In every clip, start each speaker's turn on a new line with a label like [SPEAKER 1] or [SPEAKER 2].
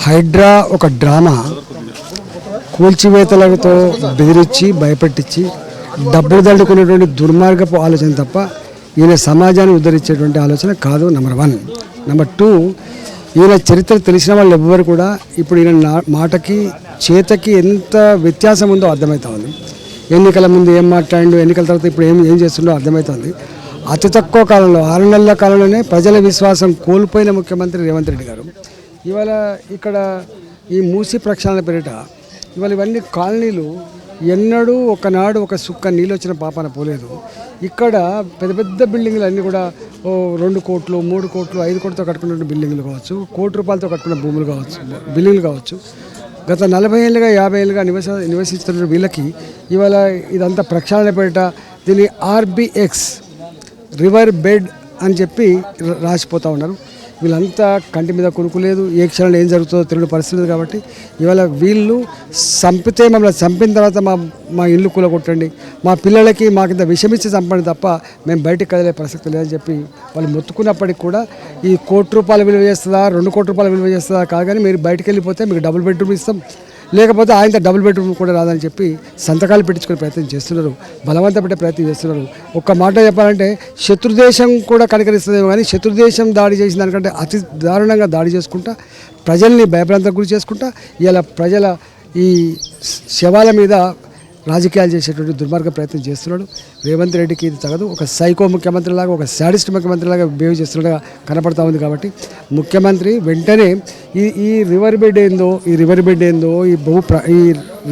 [SPEAKER 1] హైడ్రా ఒక డ్రామా. కూల్చివేతలతో బెదిరించి భయపెట్టించి డబ్బులు దండుకునేటువంటి దుర్మార్గపు ఆలోచన తప్ప ఈయన సమాజాన్ని ఉద్ధరించేటువంటి ఆలోచన కాదు నెంబర్ వన్ నెంబర్ టూ ఈయన చరిత్ర తెలిసిన వాళ్ళు ఎవ్వరు కూడా ఇప్పుడు ఈయన నా- మాటకి చేతకి ఎంత వ్యత్యాసం ఉందో అర్థమవుతా ఉంది. ఎన్నికల ముందు ఏం మాట్లాడిండు ఎన్నికల తర్వాత ఇప్పుడు ఏం ఏం చేస్తుండో అర్థమవుతుంది అతి తక్కువ కాలంలో ఆరు నెలల కాలంలోనే ప్రజల విశ్వాసం కోల్పోయిన ముఖ్యమంత్రి రేవంత్ రెడ్డి గారు. ఇవాళ ఇక్కడ ఈ మూసి ప్రక్షాళన పేరిట ఇవాళ ఇవన్నీ కాలనీలు ఎన్నడూ ఒకనాడు ఒక సుక్క నీళ్ళు వచ్చిన పాపాన పోలేదు. ఇక్కడ పెద్ద పెద్ద బిల్డింగ్లు అన్నీ కూడా ఓ రెండు కోట్లు మూడు కోట్లు ఐదు కోట్లతో కట్టుకున్న బిల్డింగ్లు కావచ్చు కోటి రూపాయలతో కట్టుకున్న భూములు కావచ్చు బిల్డింగ్లు కావచ్చు. గత నలభై ఏళ్ళుగా యాభై ఏళ్ళుగా నివస నివసిస్తున్న వీళ్ళకి ఇవాళ ఇదంతా ప్రక్షాళన పేరిట దీన్ని ఆర్బిఎక్స్ రివర్ బెడ్ అని చెప్పి రాసిపోతూ ఉన్నారు. వీళ్ళంతా కంటి మీద కొనుక్కోలేదు ఏ క్షణంలో ఏం జరుగుతుందో తెలియని పరిస్థితి కాబట్టి ఇవాళ వీళ్ళు చంపితే మమ్మల్ని చంపిన తర్వాత మా మా ఇల్లు కూలగొట్టండి. మా పిల్లలకి మాకింత విషమిచ్చి చంపండి తప్ప మేము బయటికి కదిలే ప్రసక్తి లేదని చెప్పి వాళ్ళు మొత్తుకున్నప్పటికి కూడా ఈ కోటి రూపాయలు విలువ చేస్తుందా రెండు కోటి రూపాయలు విలువ చేస్తుందా కాదు కానీ మీరు బయటకు వెళ్ళిపోతే మీకు డబుల్ బెడ్రూమ్ ఇస్తాం. లేకపోతే ఆయనతో డబుల్ బెడ్రూమ్ కూడా రాదని చెప్పి సంతకాలు పెట్టించుకునే ప్రయత్నం చేస్తున్నారు. బలవంత పెట్టే ప్రయత్నం చేస్తున్నారు. ఒక్క మాట చెప్పాలంటే శత్రుదేశం కూడా కనికరిస్తుందేమో కానీ శత్రుదేశం దాడి చేసిన దానికంటే అతి దారుణంగా దాడి చేసుకుంటా ప్రజల్ని భయభ్రాంతకు గురి చేసుకుంటా ఇలా ప్రజల ఈ శవాల మీద రాజకీయాలు చేసేటువంటి దుర్మార్గ ప్రయత్నం చేస్తున్నాడు. రేవంత్ రెడ్డికి ఇది తగదు. ఒక సైకో ముఖ్యమంత్రిలాగా ఒక శాడిస్ట్ ముఖ్యమంత్రిలాగా బిహేవ్ చేస్తున్నట్టుగా కనపడతా ఉంది కాబట్టి ముఖ్యమంత్రి వెంటనే ఈ ఈ రివర్ బెడ్ ఏందో ఈ రివర్ బెడ్ ఏందో ఈ ప్ర ఈ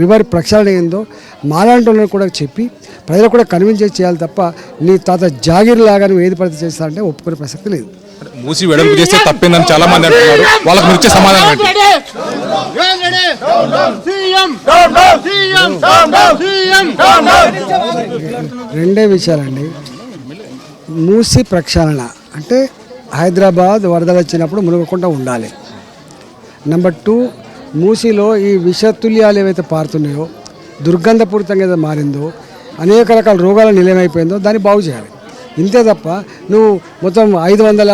[SPEAKER 1] రివర్ ప్రక్షాళన ఏందో మాలాంటి కూడా చెప్పి ప్రజలు కూడా కన్విన్స్ చేయాలి తప్ప నీ తాత జాగిర్ లాగా నువ్వు ఏది పడితే చేస్తా అంటే ఒప్పుకునే ప్రసక్తి లేదు.
[SPEAKER 2] మూసి వెడల్పు చేస్తే తప్పిందని చాలా మంది అంటున్నారు. వాళ్ళకి మీరు సమాధానం
[SPEAKER 1] రెండే విషయాలండి. మూసి ప్రక్షాళన అంటే హైదరాబాద్ వరదలు వచ్చినప్పుడు మునగకుండా ఉండాలి. నెంబర్ టూ మూసిలో ఈ విషతుల్యాలు ఏవైతే పారుతున్నాయో దుర్గంధపూరితంగా ఏదో మారిందో అనేక రకాల రోగాల నిలయమైపోయిందో దాన్ని బాగు చేయాలి. ఇంతే తప్ప నువ్వు మొత్తం ఐదు వందల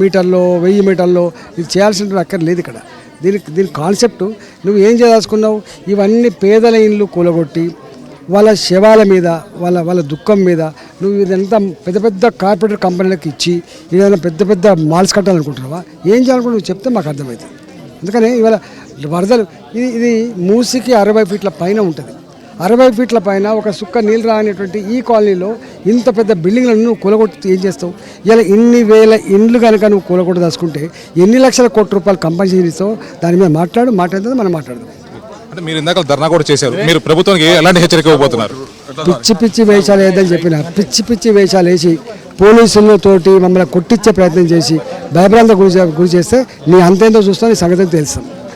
[SPEAKER 1] మీటర్లో వెయ్యి మీటర్లో ఇది చేయాల్సిన అక్కర్లేదు ఇక్కడ. దీనికి దీని కాన్సెప్ట్ నువ్వు ఏం చేయదలుచుకున్నావు? ఇవన్నీ పేదల ఇండ్లు కూలగొట్టి వాళ్ళ శవాల మీద వాళ్ళ వాళ్ళ దుఃఖం మీద నువ్వు ఇదంతా పెద్ద పెద్ద కార్పొరేట్ కంపెనీలకు ఇచ్చి ఏదైనా పెద్ద పెద్ద మాల్స్ కట్టాలనుకుంటున్నావా? ఏం చేయాలనుకుంటు నువ్వు చెప్తే మాకు అర్థమవుతుంది అందుకని ఇవాళ వరదలు ఇది ఇది మూసికి అరవై ఫీట్ల పైన ఉంటుంది. అరవై ఫీట్ల పైన ఒక సుక్క నీళ్ళు రానటువంటి ఈ కాలనీలో ఇంత పెద్ద బిల్డింగ్లను నువ్వు కూలగొట్టి ఏం చేస్తావు? ఇలా ఇన్ని వేల ఇండ్లు కనుక నువ్వు కూలగొట్ట దాచుకుంటే ఎన్ని లక్షల కోట్ల రూపాయలు కంపెన్సేషన్ ఇస్తావు దాని మీద మాట్లాడు మాట్లాడుతుంది మనం మాట్లాడదాం.
[SPEAKER 2] అంటే మీరు ఇందాక ధర్నా కూడా చేశారు. మీరు ప్రభుత్వానికి ఎలాంటి హెచ్చరిక ఇవ్వబోతున్నారు?
[SPEAKER 1] పిచ్చి పిచ్చి వేషాలు ఏదని చెప్పిన పిచ్చి పిచ్చి వేషాలు వేసి పోలీసులతోటి మమ్మల్ని కొట్టించే ప్రయత్నం చేసి భయభ్రాంత గురి గురి చేస్తే నీ అంతేందో చూస్తా నీ సంగతి తెలుస్తాను